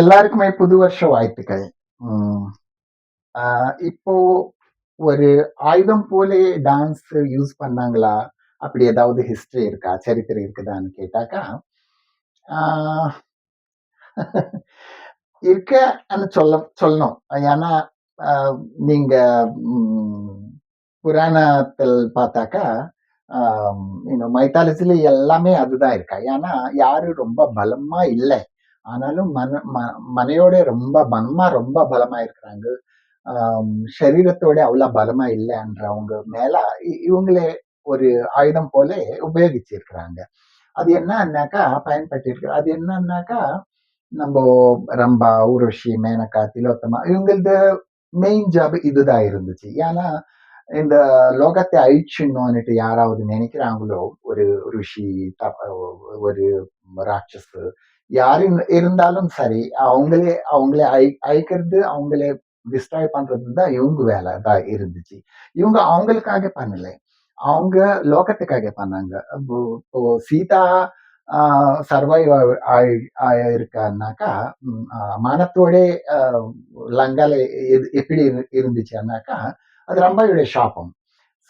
எல்லாருக்குமே புது வருஷ வாழ்த்துக்கள். ம். இப்போ ஒரு ஆயுதம் போலே டான்ஸ் யூஸ் பண்ணாங்களா? அப்படி ஏதாவது ஹிஸ்டரி இருக்கா? சரித்திரம் இருக்குதான்னு கேட்டாக்கா, இருக்க இருக்குன்னு சொல்ல சொல்லணும். ஏன்னா, நீங்க புராணத்தில் பார்த்தாக்கா, இன்னும் மைத்தாலஜில எல்லாமே அதுதான் இருக்கா. ஏன்னா, யாரு ரொம்ப பலமா இல்லை ஆனாலும் மன ம மனையோட ரொம்ப மனமா ரொம்ப பலமா இருக்கிறாங்க. சரீரத்தோட அவ்வளோ பலமா இல்லைன்றவங்க மேல இ இவங்களே ஒரு ஆயுதம் போல உபயோகிச்சிருக்கிறாங்க. அது என்னன்னாக்கா பயன்பட்டிருக்கு. அது என்னன்னாக்கா, நம்ம ரம்பா, ஊர்வஷி, மேனகா, திலோத்தமா இவங்களது மெயின் ஜாப் இதுதான் இருந்துச்சு. ஏன்னா, இந்த லோகத்தை அழிச்சிடணும்னுட்டு யாராவது நினைக்கிறாங்களோ, ஒரு ருஷி தப் ஒரு ராட்சஸ் யாரு இருந்தாலும் சரி, அவங்களே அவங்களே அழி அழிக்கிறது, அவங்களே டிஸ்ட்ராய் பண்றது தான் இவங்க வேலை தான் இருந்துச்சு. இவங்க அவங்களுக்காக பண்ணல. அவங்க லோகத்துக்காக பண்ணாங்க. இப்போ சீதா சர்வைவ் ஆயி ஆயிருக்கான்னாக்கா, ம் லங்கால எது எப்படி இரு இருந்துச்சுன்னாக்கா, அது ரம்பாயுடைய சாபம்.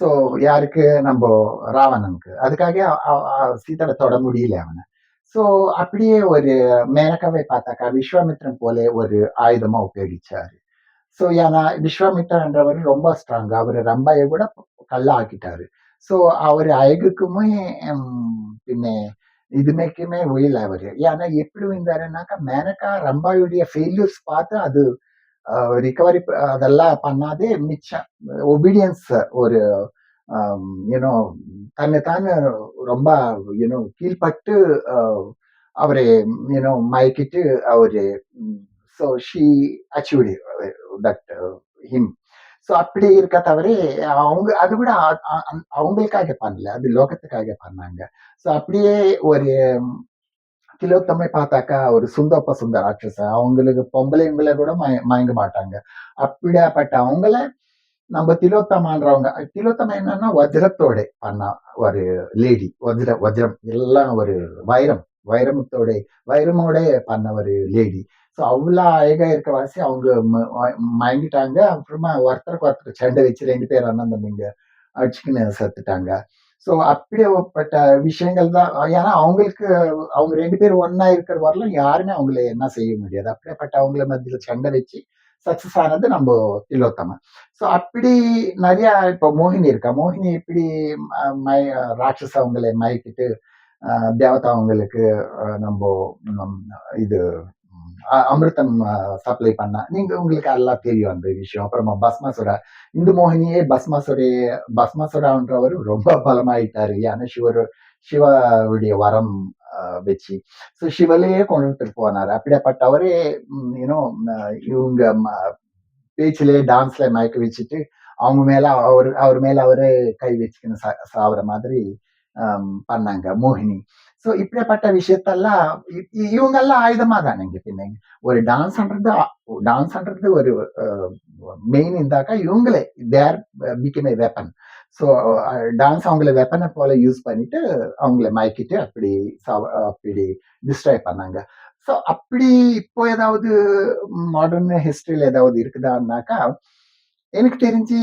ஸோ யாருக்கு? நம்ம ராவணனுக்கு. அதுக்காக சீதாவை தொட முடியல அவனை ஸோ அப்படியே ஒரு மேனகாவை பார்த்தாக்கா, விஸ்வாமித்ரன் போல ஒரு ஆயுதமா உபயோகிச்சாரு. ஸோ ஏன்னா விஸ்வாமித்ரன்றவர் ரொம்ப ஸ்ட்ராங். அவரு ரம்பாய கூட கல்லா ஆக்கிட்டாரு. ஸோ அவரு அழகுக்குமே பின்னே பின்ன இதுமைக்குமே உயில அவரு. ஏன்னா எப்படி இருந்தாருனாக்கா மேனகா ரம்பாயுடைய ஃபெயில்யூர்ஸ் பார்த்து அது ரிகவரி அதெல்லாம் பண்ணாதே மிச்சம் ஒபீடியன்ஸ் ஒரு Um, யூனோ தன்னை தானே ரொம்ப யூனோ கீழ்பட்டு கீழ்ப்பட்டு uh, அவரை யூனோ மயக்கிட்டு அவரு so she achieved that him. So அப்படி இருக்க தவிர, அவங்க அது கூட அந் அவங்களுக்காக பண்ணல. அது லோகத்துக்காக பண்ணாங்க. ஸோ அப்படியே ஒரு திலோத்தமை பார்த்தாக்கா, ஒரு சுந்தப்ப சுந்த ராட்சச. அவங்களுக்கு பொம்பளைங்களை கூட மய மயங்க மாட்டாங்க. அப்படியாப்பட்ட அவங்கள நம்ம திலோத்தமான்றவங்க திலோத்தமா என்னன்னா வஜ்ரத்தோட பண்ண ஒரு லேடி. வஜ்ர வஜ்ரம் எல்லாம் ஒரு வைரம். வைரமத்தோட வைரமோட பண்ண ஒரு லேடி. ஸோ அவ்வளோ அழகா இருக்க வாசி அவங்க ம மயங்கிட்டாங்க. அப்புறமா ஒருத்தருக்கு ஒருத்தர் சண்டை வச்சு ரெண்டு பேர் அண்ணன் தம்பிங்க அடிச்சுக்கின்னு செத்துட்டாங்க. ஸோ அப்படிப்பட்ட விஷயங்கள் தான் ஏன்னா அவங்களுக்கு அவங்க ரெண்டு பேரும் ஒன்னா இருக்கிற வரலும் யாருமே அவங்கள என்ன செய்ய முடியாது. அப்படியாப்பட்ட அவங்கள மத்தியில் சண்டை வச்சு சக்சஸ் ஆனது நம்ம திலோத்தமா. ஸோ அப்படி நிறையா இப்போ மோகினி இருக்கா. மோகினி எப்படி மை மய அவங்களை மயக்கிட்டு, அ தேவதா அவங்களுக்கு நம்ம இது அமிர்தம் சப்ளை பண்ணா. நீங்க உங்களுக்கு எல்லாம் தெரியும் அந்த விஷயம். அப்புறமா பஸ்மாசுரா. இந்து மோகினியே பஸ்மாசுரே பஸ்மாசுரான்றவரு ரொம்ப பலமாயிட்டாரு. ஏன்னா சிவர் சிவாவுடைய வரம் வச்சு. ஸோ சிவலையே கொண்டுட்டு போனார் அப்படியாப்பட்ட அவரே யூனோ இவங்க ம பேச்சிலே, டான்ஸ்ல மயக்க வச்சுட்டு, அவங்க மேல அவர் அவர் மேல அவரே கை வச்சுக்கின்னு சா சாவுற மாதிரி பண்ணாங்க மோகினி. ஸோ இப்படியாப்பட்ட விஷயத்தெல்லாம் இ இவங்கெல்லாம் ஆயுதமா தானேங்க பின்ன. ஒரு டான்ஸ்ன்றது டான்ஸ்ன்றது ஒரு மெயின் இருந்தாக்கா இவங்களே there are a weapon. So dance uh, அவங்கள வெப்பனை போல யூஸ் பண்ணிட்டு, அவங்கள மயக்கிட்டு அப்படி சாவ அப்படி டிஸ்ட்ராய் பண்ணாங்க. ஸோ அப்படி இப்போ ஏதாவது மாடர்ன் ஹிஸ்ட்ரியில் ஏதாவது இருக்குதான்னாக்கா, எனக்கு தெரிஞ்சு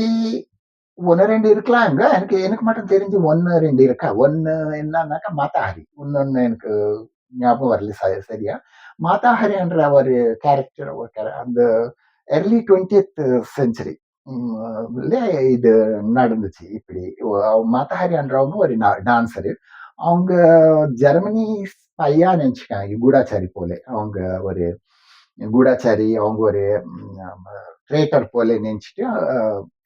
1, 2 இருக்கலாங்க. எனக்கு எனக்கு மட்டும் தெரிஞ்சு 1, 2 இருக்கா. ஒன்று என்னன்னாக்கா மாதாஹரி. ஒன்று எனக்கு ஞாபகம் வரல ச சரியா. மாதாஹரின்ற ஒரு கேரக்டர் ஒரு அந்த எர்லி 20த் செஞ்சுரி இது நடந்துச்சு. இப்படி ஒ மாதாஹரி என்றவங்க ஒரு நா டான்ஸரு. அவங்க ஜெர்மனி ஐயா நினச்சிக்காங்க கூடாச்சாரி போல. அவங்க ஒரு கூடாச்சாரி, அவங்க ஒரு ட்ரேட்டர் போல நினச்சிட்டு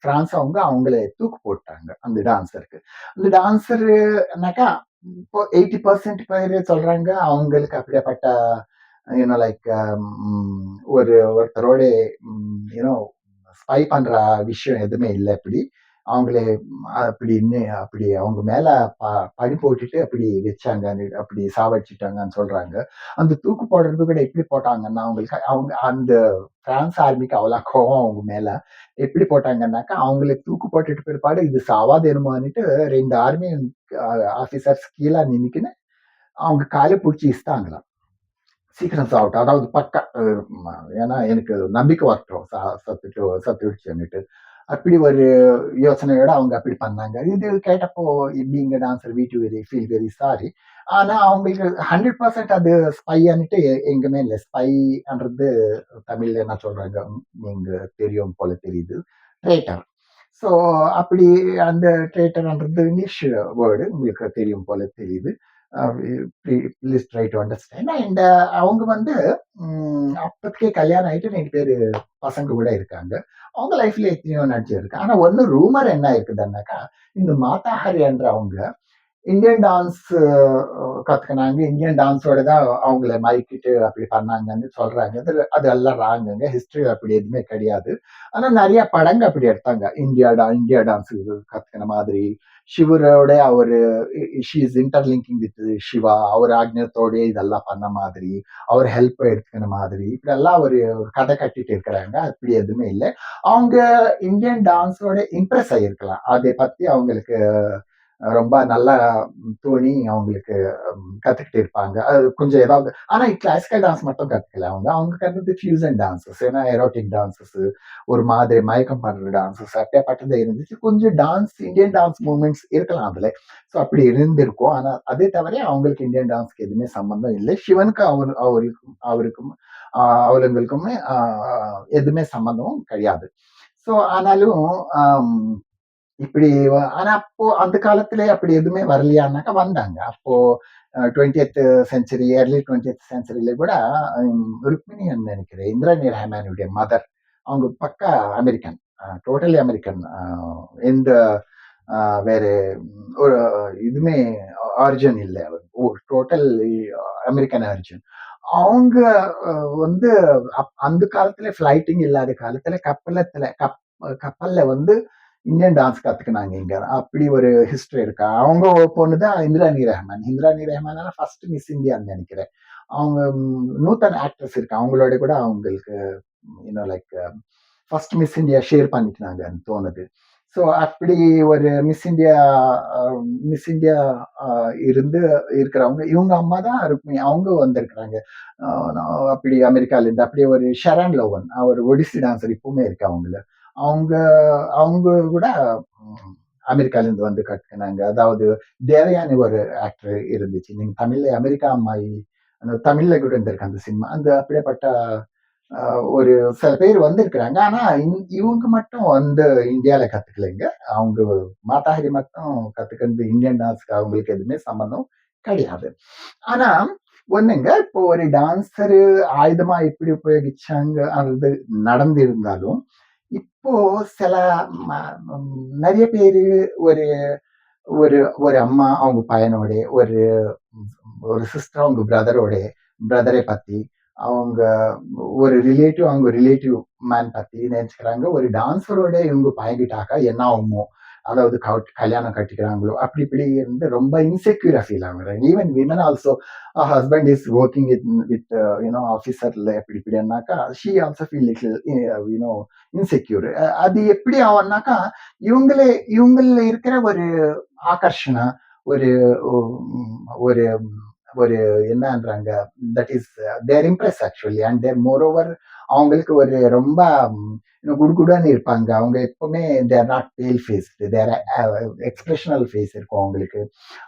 பிரான்ஸ் அவங்க அவங்கள தூக்கு போட்டாங்க. அந்த டான்ஸருக்கு. அந்த டான்ஸருனாக்கா இப்போ எயிட்டி பர்சன்ட் பேர் சொல்றாங்க, அவங்களுக்கு அப்படியேப்பட்ட யூனோ லைக் ஒரு ஒருத்தரோட யூனோ ஸ்பை பண்ற விஷயம் எதுவுமே இல்லை இப்படி அவங்கள அப்படின்னு அப்படி அவங்க மேல ப பணி போட்டுட்டு அப்படி வச்சாங்கன்னு அப்படி சாவடிச்சுட்டாங்கன்னு சொல்றாங்க. அந்த தூக்கு போடுறது கூட எப்படி போட்டாங்கன்னா, அவங்களுக்கு அவங்க அந்த பிரான்ஸ் ஆர்மிக்கு அவ்வளோ கோவம் அவங்க மேல. எப்படி போட்டாங்கன்னாக்கா, அவங்கள தூக்கு போட்டுட்டு பிற்பாடு இது சாவாதேனுமான்னுட்டு 2 ஆர்மி ஆஃபீஸர்ஸ் கீழே நின்றுக்குன்னு அவங்க காலை பிடிச்சி இஸ்தாங்களாம் சீக்கிரம் சாப்பிட்டு அதாவது பக்கா ஏன்னா எனக்கு நம்பிக்கை வரட்டும். சா- சத்துட்டு சத்துடுச்சுன்னுட்டு அப்படி ஒரு யோசனையோட அவங்க அப்படி பண்ணாங்க. இது கேட்டப்போ பீங்க டான்சர் வீட்டு வெரி ஃபீல் வெரி சாரி ஆனால் அவங்களுக்கு ஹண்ட்ரட் பர்சன்ட் அது ஸ்பைன்னுட்டு எங்குமே இல்லை. ஸ்பைன்றது தமிழ்ல என்ன சொல்றாங்க? நீங்க தெரியும் போல தெரியுது. ட்ரேட்டர் ஸோ அப்படி அந்த ட்ரேட்டர்ன்றது இங்கிலீஷ் வேர்டு உங்களுக்கு தெரியும் போல தெரியுது. Please try to understand and அவங்க வந்து அப்பத்துக்கே கல்யாணம் ஆகிட்டு ரெண்டு பேர் பசங்க கூட இருக்காங்க. அவங்க லைஃப்ல எத்தனையோ நடிச்சிருக்கு ஆனால் ஒன்று ரூமர் என்ன இருக்குதுன்னாக்கா இந்த மாதாஹரி என்ற அவங்க இந்தியன் டான்ஸ் uh, கத்துக்கினாங்க. இந்தியன் டான்ஸோட தான் அவங்கள மயக்கிட்டு அப்படி பண்ணாங்கன்னு சொல்றாங்க. அது அது எல்லாம் ராங்குங்க ஹிஸ்டரி அப்படி எதுவுமே கிடையாது. ஆனா நிறைய படங்க அப்படி எடுத்தாங்க. இந்தியா டா இந்தியா டான்ஸ் கத்துக்கின மாதிரி. சிவரோட அவரு she is interlinking with Shiva அவர் ஆக்ஞத்தோட இதெல்லாம் பண்ண மாதிரி. அவர் ஹெல்ப் எடுத்துக்கின மாதிரி. இப்படி எல்லாம் ஒரு ஒரு கதை கட்டிட்டு இருக்கிறாங்க. அப்படி எதுவுமே இல்லை. அவங்க இந்தியன் டான்ஸோட இம்ப்ரெஸ் ஆகியிருக்கலாம். அதை பத்தி அவங்களுக்கு ரொம்ப நல்லா தோணி அவங்களுக்கு கற்றுக்கிட்டு கத்துக்கிட்டு இருப்பாங்க. அது கொஞ்சம் ஏதாவது ஆனா கிளாசிக்கல் டான்ஸ் மட்டும் கத்துக்கல அவங்க. அவங்க கத்துறது ஃபியூசன் டான்சஸ் ஏன்னா எரோட்டிக் டான்சஸ் ஒரு மாதிரி மயக்கம் பண்ற டான்சஸ் அப்படியேப்பட்டது இருந்துச்சு. கொஞ்சம் டான்ஸ் இந்தியன் டான்ஸ் மூமெண்ட்ஸ் இருக்கலாம் அதுல. ஸோ அப்படி இருந்திருக்கும். ஆனா அதே தவிர அவங்களுக்கு இந்தியன் டான்ஸ்க்கு எதுவுமே சம்பந்தம் இல்லை. சிவனுக்கு அவர் அவருக்கும் அவருக்கும் அவருங்களுக்குமே எதுவுமே சம்பந்தமும் கிடையாது. ஸோ ஆனாலும் இப்படி ஆனா அப்போ அந்த காலத்துல அப்படி எதுவுமே வரலையானாக்கா வந்தாங்க. அப்போ டுவெண்ட்டியத் செஞ்சுரி ஏர்லி டுவெண்ட்டியத் செஞ்சுரியில கூட ருக்மிணின்னு ருக்மிணியன் நினைக்கிறேன் இந்திராணி ரஹமானுடைய மதர் அவங்க பக்கா அமெரிக்கன் டோட்டலி அமெரிக்கன் எந்த வேற ஒரு இதுமே ஆரிஜின் இல்லை. அவர் டோட்டல் அமெரிக்கன் ஆரிஜின் அவங்க வந்து அப்- அந்த காலத்துல ஃபிளைட்டிங் இல்லாத காலத்துல கப்பலத்துல கப் கப்பல்ல வந்து இந்தியன் டான்ஸ் கத்துக்கினாங்க இங்க. அப்படி ஒரு ஹிஸ்டரி இருக்கா. அவங்க பொண்ணு தான் இந்திராணி ரஹ்மான். இந்திராணி ரஹ்மான் ஃபர்ஸ்ட் மிஸ் இந்தியான்னு நினைக்கிறேன். அவங்க நூத்தன் ஆக்ட்ரஸ் இருக்கு. அவங்களோட கூட அவங்களுக்கு you know like first Miss India share பண்ணிக்கினாங்கன்னு தோணுது. ஸோ அப்படி ஒரு மிஸ் இந்தியா மிஸ் இந்தியா இருந்து இருக்கிறவங்க இவங்க அம்மா தான் ருக்மிணி. அவங்க வந்திருக்கிறாங்க. அப்படி அமெரிக்காலேருந்து அப்படியே ஒரு ஷரண் லோவன் அவர் ஒடிசி டான்ஸர் இப்பவுமே இருக்கு அவங்கள. அவங்க அவங்க கூட அமெரிக்காலேருந்து அமெரிக்கால இருந்து வந்து கற்றுக்கினாங்க அதாவது தேவயானி ஒரு ஆக்டர் இருந்துச்சு. நீங்க தமிழ்ல அமெரிக்கா அம்மாயி அந்த தமிழ்ல கூட இருந்திருக்கு அந்த சினிமா. அந்த அப்படியேப்பட்ட ஒரு சில பேர் வந்திருக்கிறாங்க. ஆனா இந்- இவங்க மட்டும் வந்து இந்தியால கத்துக்கலைங்க. அவங்க மாதாஹரி மட்டும் கத்துக்கிறது இந்தியன் டான்ஸ்க்கு அவங்களுக்கு எதுவுமே சம்பந்தம் கிடையாது. ஆனா ஒண்ணுங்க இப்போ ஒரு டான்ஸரு ஆயுதமா எப்படி உபயோகிச்சாங்க அது நடந்திருந்தாலும் இப்போ சில ம- நிறைய பேர் ஒரு ஒரு ஒரு அம்மா அவங்க பையனோட ஒரு ஒரு சிஸ்டர் அவங்க பிரதரோட பிரதரை பத்தி அவங்க ஒரு ரிலேட்டிவ் அவங்க ரிலேட்டிவ் மேன் பத்தி நினைச்சுக்கிறாங்க. ஒரு டான்ஸரோட இவங்க பழகிட்டாக்கா என்ன ஆகுமோ? அதாவது கவுட்- கல்யாணம் கட்டிக்கிறாங்களோ அப்படி இப்படி இருந்து ரொம்ப இன்செக்யூரா ஃபீல் ஆகுறாங்க. Even women also husband is working with with you know ஆஃபீஸர்ல எப்படி இப்படின்னாக்கா she also feel little you know insecure அது எப்படி ஆகும்னாக்கா இவங்களே இவங்கள இருக்கிற ஒரு ஆகர்ஷணம் ஒரு ஒரு ஒரு என்னன்றாங்க that is their impress actually and their more over அவங்களுக்கு ஒரு ரொம்ப குடுகுடான்னு இருப்பாங்க. அவங்க எப்பவுமே they're not pale face their expressional face இருக்கும் அவங்களுக்கு.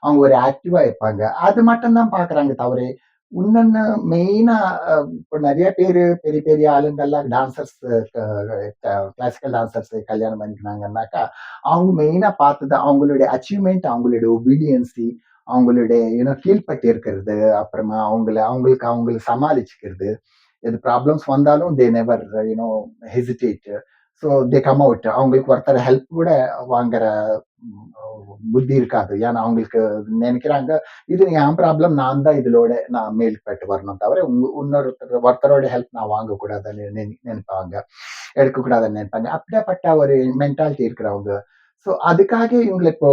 அவங்க ஒரு ஆக்டிவாக இருப்பாங்க. அது மட்டும்தான் பார்க்குறாங்க தவிர இன்னொன்னு மெயினாக இப்போ நிறைய பேர் பெரிய பெரிய ஆளுங்கள்லாம் டான்சர்ஸ் கிளாசிக்கல் டான்சர்ஸ் கல்யாணம் பண்ணிக்கினாங்கன்னாக்கா அவங்க மெயினாக பார்த்தது அவங்களுடைய அச்சீவ்மெண்ட் அவங்களுடைய ஒபீடியன்சி அவங்களுடைய யூனோ கீழ்பட்டு இருக்கிறது அப்புறமா அவங்கள அவங்களுக்கு அவங்கள சமாளிச்சுக்கிறது. எது ப்ராப்ளம்ஸ் வந்தாலும் they never you know hesitate so they come out அவங்களுக்கு ஒருத்தர் ஹெல்ப் கூட வாங்குற புத்தி இருக்காது. ஏன்னா அவங்களுக்கு நினைக்கிறாங்க இது என் ப்ராப்ளம் நான் தான் இதிலோட நான் மேல்பட்டு வரணும் தவிர உங்க- இன்னொருத்தர் ஒருத்தரோட ஹெல்ப் நான் வாங்கக்கூடாதுன்னு நினை- நினைப்பாங்க. எடுக்கக்கூடாதுன்னு நினைப்பாங்க. அப்படியாப்பட்ட ஒரு மென்டாலிட்டி இருக்கிறவங்க ஸோ அதுக்காக இவங்களை இப்போ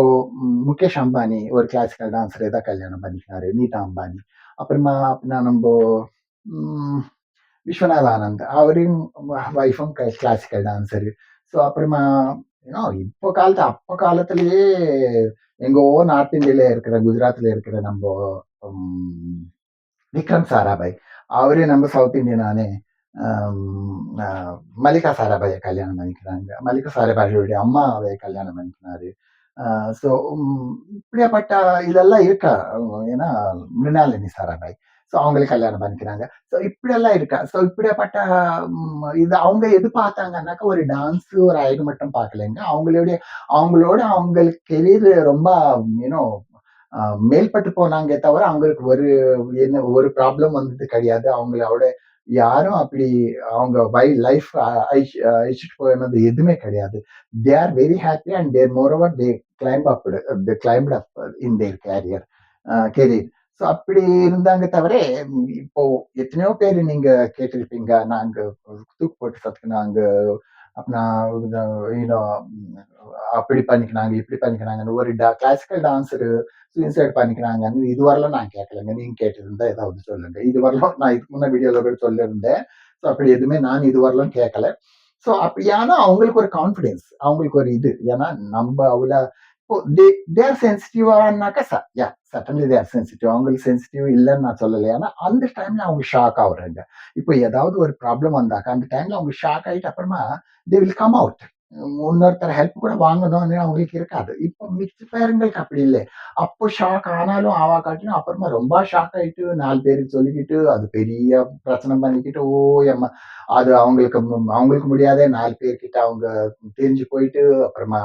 முகேஷ் அம்பானி ஒரு கிளாசிக்கல் டான்ஸரை தான் கல்யாணம் பண்ணிக்கினாரு நீதா அம்பானி. அப்புறமா அப்படின்னா நம்ம விஸ்வநாத் ஆனந்த் அவரையும் ஒய்ஃபும் கிளாசிக்கல் டான்ஸரு ஸோ அப்புறமா இப்போ காலத்து அப்போ காலத்திலேயே எங்கோ நார்த் இந்தியாவில் இருக்கிற குஜராத்ல இருக்கிற நம்ம விக்ரம் சாராபாய். அவரே நம்ம சவுத் இந்தியனானே மல்லிகா சாராபாயை கல்யாணம் பண்ணிக்கிறாங்க மல்லிகா சாராபாயோடைய அம்மாவை கல்யாணம் பண்ணிக்கினாரு ஸோ இப்படியாப்பட்ட இதெல்லாம் இருக்கா ஏன்னா மிருணாலினி சாராபாய் ஸோ அவங்களை கல்யாணம் பண்ணிக்கிறாங்க ஸோ இப்படியெல்லாம் இருக்கா ஸோ இப்படியாப்பட்ட இது அவங்க எது பார்த்தாங்கன்னாக்கா ஒரு டான்ஸ் ஒரு அழகு மட்டும் பார்க்கலைங்க அவங்களுடைய அவங்களோட அவங்களுக்கு கெரியர் ரொம்ப யூனோ மேல்பட்டு போனாங்க தவிர அவங்களுக்கு ஒரு என்ன ஒரு ப்ராப்ளம் வந்தது கிடையாது அவங்களோட யாரும் அப்படி அவங்க வை லைஃப் அழிச்சிட்டு போனது எதுவுமே கிடையாது. They are very happy and there more over they climb up they climb up in their career career so அப்படி இருந்தாங்க தவிர இப்போ எத்தனையோ பேர் நீங்க கேட்டிருப்பீங்க நாங்க தூக்கு போட்டு சத்துக்குனாங்க யூனோ அப்படி பண்ணிக்கினாங்க இப்படி பண்ணிக்கினாங்கன்னு ஒரு டா கிளாசிக்கல் டான்ஸரு சூசைட் பண்ணிக்கிறாங்கன்னு இதுவரையிலும் நான் கேட்கலங்க. நீங்க கேட்டிருந்தா ஏதாவது சொல்லுங்க. இதுவரையிலும் நான் இதுக்கு முன்னாடி வீடியோல கூட சொல்லியிருந்தேன். ஸோ அப்படி எதுவுமே நான் இதுவரையிலும் கேட்கல. ஸோ அப்படி ஏன்னா அவங்களுக்கு ஒரு கான்ஃபிடென்ஸ் அவங்களுக்கு ஒரு இது. ஏன்னா நம்ம அவ்வளோ தேர் சென்சிட்டிவானாக்கா யா சட்டன்லி தேர் சென்சிட்டிவ் அவங்களுக்கு சென்சிட்டிவ் இல்லைன்னு நான் சொல்லலை. ஏன்னா அந்த டைம்ல அவங்க ஷாக் ஆகுறாங்க இப்போ ஏதாவது ஒரு ப்ராப்ளம் வந்தாக்கா அந்த டைம்ல அவங்க ஷாக் ஆகிட்டு அப்புறமா தே வில் கம் அவுட் இன்னொருத்தர் ஹெல்ப் கூட வாங்கணும்னு அவங்களுக்கு இருக்காது. இப்போ மிச்ச பேருங்களுக்கு அப்படி இல்லை. அப்போ ஷாக் ஆனாலும் ஆவா காட்டிலும் அப்புறமா ரொம்ப ஷாக் ஆயிட்டு நாலு பேருக்கு சொல்லிக்கிட்டு அது பெரிய பிரச்சனை பண்ணிக்கிட்டு ஓ அம்மா அது அவங்களுக்கு அவங்களுக்கு முடியாதே நாலு பேர்கிட்ட அவங்க தெரிஞ்சு போயிட்டு அப்புறமா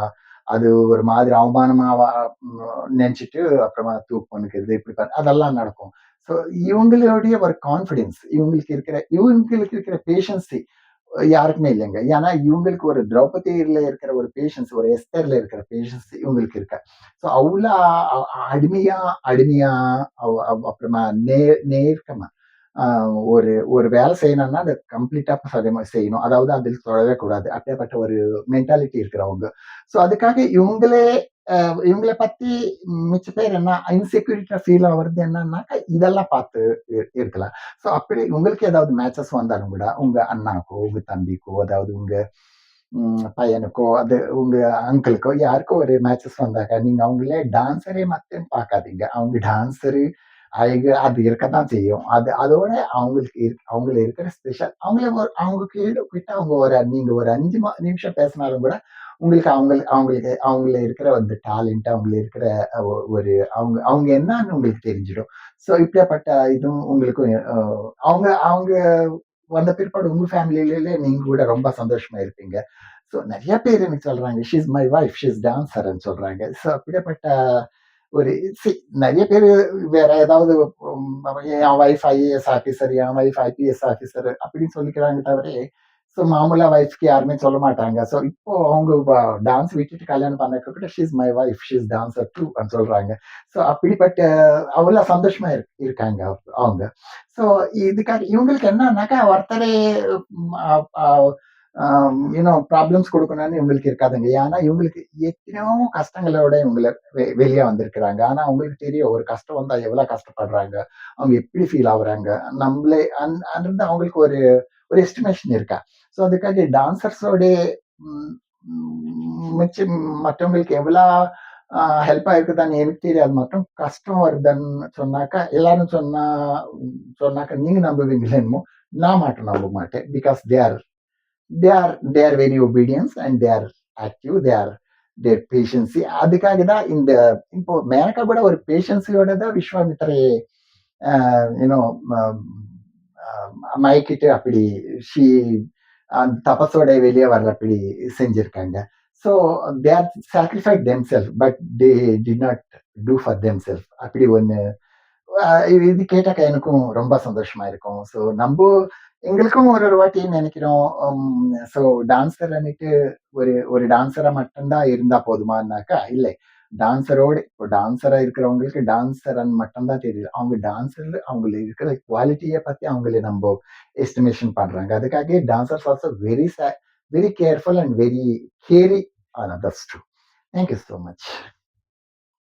அது ஒரு மாதிரி அவமானமாக நினச்சிட்டு அப்புறமா தூக்கு பண்ணிக்கிறது இப்படி பண்ண- அதெல்லாம் நடக்கும். ஸோ இவங்களுடைய ஒரு கான்ஃபிடென்ஸ் இவங்களுக்கு இருக்கிற இவங்களுக்கு இருக்கிற பேஷன்சி யாருக்குமே இல்லைங்க. ஏன்னா இவங்களுக்கு ஒரு திரௌபதியில் இருக்கிற ஒரு பேஷன்ஸ் ஒரு எஸ்தர்ல இருக்கிற பேஷன்ஸ் இவங்களுக்கு இருக்க. ஸோ அவ்வளோ அடிமையாக அடிமையாக அடிமையா அடிமையா அவ- அப்புறமா நே நேர்க்கமா ஒரு ஒரு வேலை செய்யணும்னா அதை கம்ப்ளீட்டா செய்யணும். அதாவது அதில் தொடவே கூடாது. அப்படியேப்பட்ட ஒரு மென்டாலிட்டி இருக்கிறவங்க. ஸோ அதுக்காக இவங்களே இவங்களை பத்தி மிச்ச பேர் என்ன இன்செக்யூரிட்டியா ஃபீல் ஆகுறது என்னன்னாக்கா இதெல்லாம் பார்த்து இருக்கலாம். ஸோ அப்படி உங்களுக்கு ஏதாவது மேட்சஸ் வந்தாலும் கூட உங்க அண்ணாக்கோ உங்க தம்பிக்கோ அதாவது உங்க பையனுக்கோ அது உங்க அங்கிளுக்கோ யாருக்கோ ஒரு மேட்சஸ் வந்தாக்கா நீங்க அவங்களே டான்ஸரே மட்டும் பார்க்காதீங்க. அவங்க டான்ஸரு அது அது இருக்கத்தான் செய்யும். அது அதோட அவங்களுக்கு இருக்- அவங்கள இருக்கிற ஸ்பெஷல் அவங்கள ஒரு அவங்க கீழே கிட்ட அவங்க ஒரு நீங்க ஒரு அஞ்சு மா- நிமிஷம் பேசினாலும் கூட உங்களுக்கு அவங்க அவங்களுக்கு அவங்கள இருக்கிற வந்து டேலண்ட் அவங்கள இருக்கிற ஒரு அவங்க அவங்க என்னன்னு உங்களுக்கு தெரிஞ்சிடும். ஸோ இப்படியாப்பட்ட இதுவும் உங்களுக்கு அவங்க அவங்க வந்த பிற்பாடு உங்க ஃபேமிலியில நீங்க கூட ரொம்ப சந்தோஷமா இருப்பீங்க. ஸோ நிறைய பேர் எனக்கு சொல்றாங்க ஷீஸ் மை வைஃப் ஷீஸ் டான்சர்ன்னு சொல்றாங்க. ஸோ அப்படியாப்பட்ட ஒரு நிறைய பேர் வேற ஏதாவது என் வைஃப் ஐஏஎஸ் ஆஃபீஸர் என் வைஃப் ஐபிஎஸ் ஆஃபீஸர் அப்படின்னு சொல்லிக்கிறாங்க தவிர ஸோ மாமூலா ஒய்ஃப்க்கு யாருமே சொல்ல மாட்டாங்க. ஸோ இப்போ அவங்க டான்ஸ் விட்டுட்டு கல்யாணம் பண்ண கூட she's my wife she's dancer too சொல்றாங்க. ஸோ அப்படிப்பட்ட அவ்வளோ சந்தோஷமா இருக்கு இருக்காங்க அவங்க- அவங்க ஸோ இதுக்காக இவங்களுக்கு என்னன்னாக்கா ஒருத்தரே யூனோ ப்ராப்ளம்ஸ் கொடுக்கணும்னு இவங்களுக்கு இருக்காதுங்க. ஏன்னா இவங்களுக்கு எத்தனையோ கஷ்டங்களோட இவங்களை வெ- வெளியே வந்திருக்கிறாங்க. ஆனா அவங்களுக்கு தெரியும் ஒரு கஷ்டம் வந்தா எவ்வளவு கஷ்டப்படுறாங்க. அவங்க எப்படி ஃபீல் ஆகுறாங்க. நம்மளே அந்- அந்த அவங்களுக்கு ஒரு ஒரு எஸ்டிமேஷன் இருக்கா. ஸோ அதுக்காக டான்சர்ஸோட மிச்சம் மற்றவங்களுக்கு எவ்வளோ ஹெல்ப் ஆயிருக்குதான்னு எனக்கு தெரியாது. மட்டும் கஷ்டம் வருதுன்னு சொன்னாக்கா எல்லாரும் சொன்னா சொன்னாக்கா நீங்க நம்புவீங்களேன்னு நான் மாட்டேன் நம்ப மாட்டேன். Because they are they are they are very obedience and they are active they are their patience அதுக்காக தான் இந்த இப்போ மேனக்கா கூட ஒரு பேஷன்ஸியோட தான் விஸ்வாமித்திரை யூனோ மயக்கிட்டு அப்படி ஷீ அந்த தபஸோட வெளியே வர்ற அப்படி செஞ்சிருக்காங்க. So they are sacrificed them self but they did not do for them self அப்படி ஒன்று இது கேட்டாக்க எனக்கும் ரொம்ப சந்தோஷமா இருக்கும். ஸோ நம்ம எங்களுக்கும் ஒரு ஒரு வாட்டி நினைக்கிறோம் ஸோ டான்ஸர் அன்னைக்கு ஒரு ஒரு டான்ஸரா மட்டும்தான் இருந்தா போதுமானாக்கா இல்லை. டான்ஸரோடு இப்போ டான்ஸரா இருக்கிறவங்களுக்கு டான்ஸர் மட்டும்தான் தெரியுது. அவங்க டான்ஸரில் அவங்களுக்கு இருக்கிற குவாலிட்டியை பத்தி அவங்களே நம்ம எஸ்டிமேஷன் பண்றாங்க. அதுக்காக dancers also very very careful and very carry that's true thank you so much